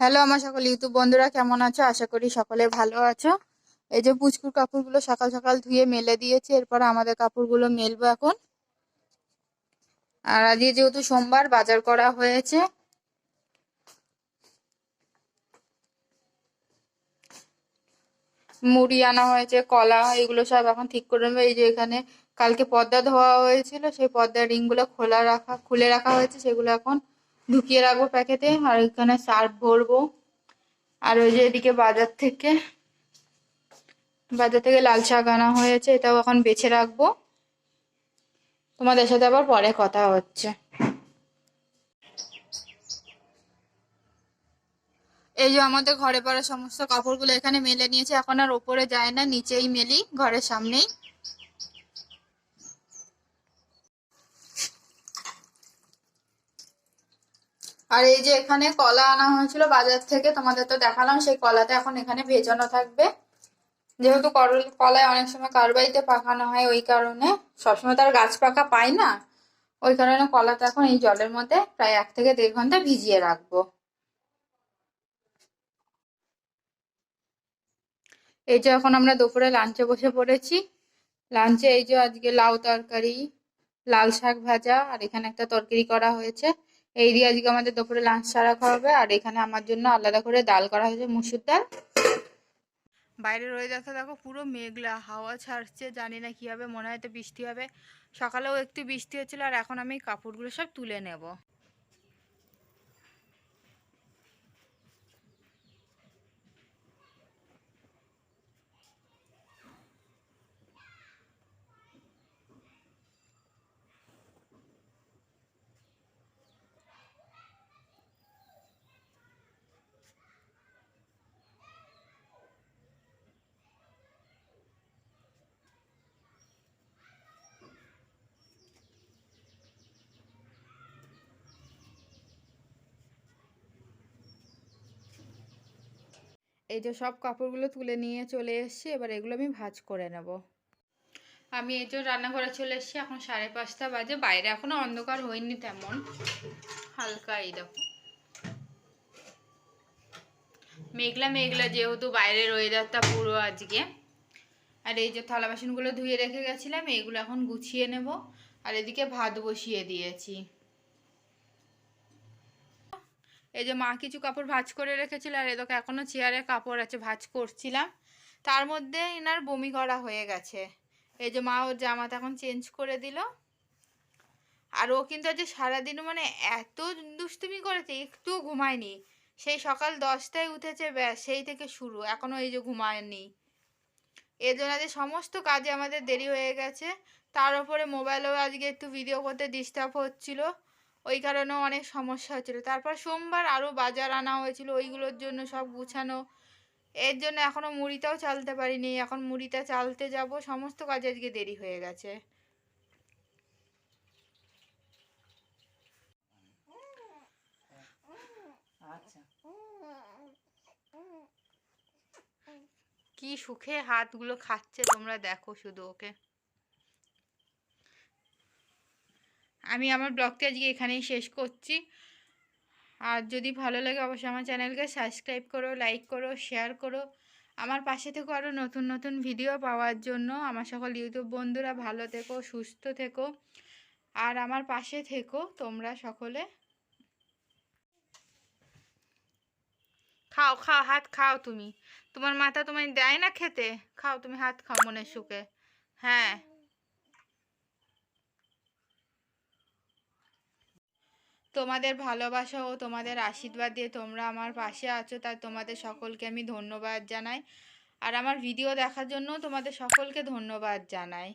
Hello আমার সকল YouTube বন্ধুরা, কেমন আছো? আশা করি সকলে ভালো আছো। এই যে পুচকুর কাপড়গুলো সকাল সকাল ধুয়ে মেলে দিয়েছি, এরপর আমাদের কাপড়গুলো মেলবো এখন। আর আজকে যেহেতু সোমবার, বাজার করা হয়েছে। মুড়ি আনা হয়েছে, কলা, এগুলো সব এখন ঠিক করে নেবে। এই যে এখানে কালকে পর্দা ধোয়া হয়েছিল, সেই পর্দার রিংগুলো খোলা রাখা, খুলে রাখা হয়েছে, সেগুলো এখন ঢুকিয়ে রাখব প্যাকেটে, আর ওইখানে সার্ফ ভরবো আর ওই যে এদিকে বাজার থেকে বাজার থেকে লাল শাক আনা হয়েছে, এটাও এখন বেছে রাখব। তোমাদের সাথে আবার পরে কথা হচ্ছে। এই যে আমাদের ঘরে পড়া সমস্ত কাপড়গুলো এখানে মেলে নিয়েছে, এখন আর ওপরে যায় না, নিচেই মেলি, ঘরের সামনেই। আর এই যে এখানে কলা আনা হয়েছিল বাজার থেকে, তোমাদের তো দেখালাম, সেই কলাটা এখন এখানে ভেজানো থাকবে। যেহেতু করল কলায় অনেক সময় কারবাইতে পাকানো হয়, ওই কারণে সবসময় তার গাছ পাকা পাই না। ওই কারণে কলাটা এখন এই জলের মধ্যে প্রায় এক থেকে দেড় ঘণ্টা ভিজিয়ে রাখব। এই যে এখন আমরা দুপুরে লাঞ্চে বসে পড়েছি। লাঞ্চে এই যে আজকে লাউ তরকারি, লাল শাক ভাজা, আর এখানে একটা তরকারি করা হয়েছে। এই দিয়ে আজকে আমাদের দুপুরে লাঞ্চ সারা খাওয়াবে। আর এখানে আমার জন্য আলাদা করে ডাল করা হয়েছে, মুসুর ডাল। রয়ে যাচ্ছে, দেখো পুরো মেঘলা, হাওয়া ছাড়ছে, জানি না কি হবে, মনে হয় তো বৃষ্টি হবে। সকালেও একটু বৃষ্টি হচ্ছিল আর এখন আমি কাপড়গুলো সব তুলে নেব। এই যে সব কাপড়গুলো তুলে নিয়ে চলে এসেছি, এবার এগুলো আমি ভাজ করে নেব। আমি এই যে রান্নাঘরে চলে এসেছি, এখন সাড়ে পাঁচটা বাজে, বাইরে এখনও অন্ধকার হয়নি তেমন, হালকা এই দেখো। মেঘলা মেঘলা যেহেতু বাইরের ওয়েদারটা পুরো আজকে। আর এই যে থালা বাসনগুলো ধুয়ে রেখে গেছিলাম এইগুলো এখন গুছিয়ে নেব, আর এদিকে ভাত বসিয়ে দিয়েছি। এই যে মা কিছু কাপড় ভাজ করে রেখেছিল আর এদিকে এখনও চেয়ারে কাপড় আছে, ভাজ করছিলাম। তার মধ্যে এনার বমি করা হয়ে গেছে। এই যে মা ওর জামাটা এখন চেঞ্জ করে দিল। আর ও কিন্তু আজ সারাদিন মানে এত দুষ্টুমি করেছে, একটুও ঘুমায়নি। সেই সকাল দশটায় উঠেছে, ব্যাস, সেই থেকে শুরু এখনও এই যে ঘুমায়নি। এর জন্য আজকে সমস্ত কাজে আমাদের দেরি হয়ে গেছে। তার উপরে মোবাইলেও আজকে একটু ভিডিও করতে ডিস্টার্ব হচ্ছিল। ওই কারণেও অনেক সমস্যা হচ্ছিল তারপর সোমবার আরও বাজার আনা হয়েছিল ওইগুলোর জন্য সব গুছানো। এর জন্য এখনও মুড়িটাও চালতে পারিনি। এখন মুড়িটা চালতে যাব সমস্ত কাজ আজকে দেরি হয়ে গেছে। কি সুখে হাতগুলো খাচ্ছে তোমরা দেখো শুধু ওকে। আমি আমার ব্লগটি আজকে এখানেই শেষ করছি। আর যদি ভালো লাগে অবশ্যই আমার চ্যানেলকে সাবস্ক্রাইব করো, লাইক করো, শেয়ার করো। আমার পাশে থেকো আরও নতুন নতুন ভিডিও পাওয়ার জন্য। আমার সকল ইউটিউব বন্ধুরা ভালো থেকো, সুস্থ থেকো। আর আমার পাশে থেকো তোমরা সকলে। খাও খাও, হাত খাও তুমি। তোমার মাথা তোমায় দেয় না খেতে? খাও, তুমি হাত খাও মনের সুখে। হ্যাঁ। তোমাদের ভালোবাসা ও তোমাদের আশীর্বাদ দিয়ে তোমরা আমার পাশে আছো, তাই তোমাদের সকলকে আমি ধন্যবাদ জানাই। আর আমার ভিডিও দেখার জন্য তোমাদের সকলকে ধন্যবাদ জানাই।